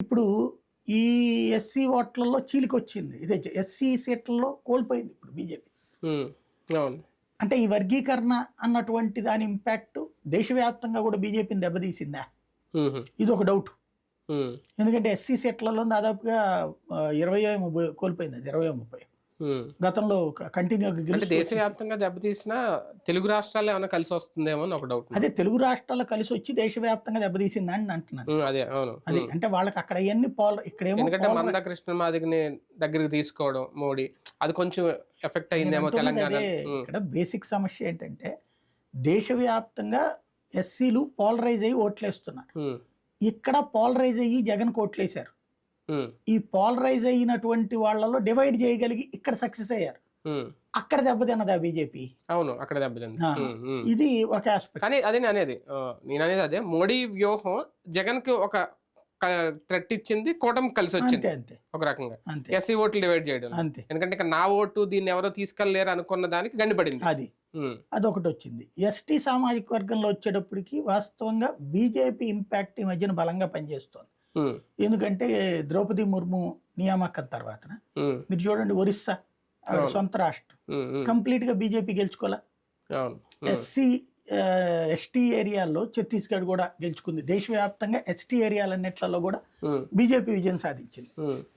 ఇప్పుడు ఈ ఎస్సీ ఓట్లలో చీలిక వచ్చింది ఇదే ఎస్సీ సీట్లలో కోల్పోయింది ఇప్పుడు బీజేపీ. అంటే ఈ వర్గీకరణ అన్నటువంటి దాని ఇంపాక్ట్ దేశవ్యాప్తంగా కూడా బీజేపీని దెబ్బతీసిందా? ఇది ఒక డౌట్. ఎందుకంటే ఎస్సీ సీట్లలో దాదాపుగా ఇరవై ముప్పై కోల్పోయింది. ఇరవై ముప్పై. గతంలో గెలుస్తూ దేశవ్యాప్తంగా దెబ్బతీసిన తెలుగు రాష్ట్రాలు ఏమైనా కలిసి వస్తుందేమో అని ఒక డౌట్ అదే తెలుగు రాష్ట్రాలు కలిసి వచ్చి దేశవ్యాప్తంగా దెబ్బతీసిందని నేను అంటున్నాను. అదే అవును. అది అంటే వాళ్ళకి అక్కడ అవన్నీ పోల ఇక్కడేమో ఎందుకంటే మంద కృష్ణ మాదిగని దగ్గరికి తీసుకోవడం మోడీ అది కొంచెం ఎఫెక్ట్ అయిందేమో తెలంగాణ. ఇక్కడ బేసిక్ సమస్య ఏంటంటే దేశవ్యాప్తంగా ఎస్సీలు పోలరైజ్ అయ్యి ఓట్లేస్తున్నారు. ఇక్కడ పోలరైజ్ అయ్యి జగన్ ఓట్లేశారు. ఈ పోలరైజ్ అయినటువంటి వాళ్ళలో డివైడ్ చేయగలిగి ఇక్కడ సక్సెస్ అయ్యారు. అక్కడ దెబ్బతిన్నదా బీజేపీ? అవును అక్కడ దెబ్బతింది. ఇది ఒక ఆస్పెక్ట్ కానీ అదే అనేది నేను అనేది అదే. మోడీ వ్యూహం జగన్కి ఒక థ్రెట్ ఇచ్చింది కూటమి కలిసి వచ్చింది. అంతే ఒక రకంగా. అంతే. ఎస్సీ ఓట్లు డివైడ్ చేయడం. అంతే. ఎందుకంటే ఇక నా ఓటు దీన్ని ఎవరో తీసుకెళ్ళేరు అనుకున్న దానికి గండిపడింది. అది. అదొకటి వచ్చింది. ఎస్టీ సామాజిక వర్గంలో వచ్చేటప్పటికి వాస్తవంగా బీజేపీ ఇంపాక్ట్ ఈ మధ్యన బలంగా పనిచేస్తోంది. ఎందుకంటే ద్రౌపది ముర్ము నియామకం తర్వాత మీరు చూడండి ఒరిస్సా. సొంత రాష్ట్రం. కంప్లీట్గా బీజేపీ గెలుచుకోలే ఎస్సీ ఎస్టీ ఏరియాల్లో ఛత్తీస్గఢ్ కూడా గెలుచుకుంది. దేశవ్యాప్తంగా ఎస్టీ ఏరియాలన్నిట్లలో కూడా బీజేపీ విజయం సాధించింది.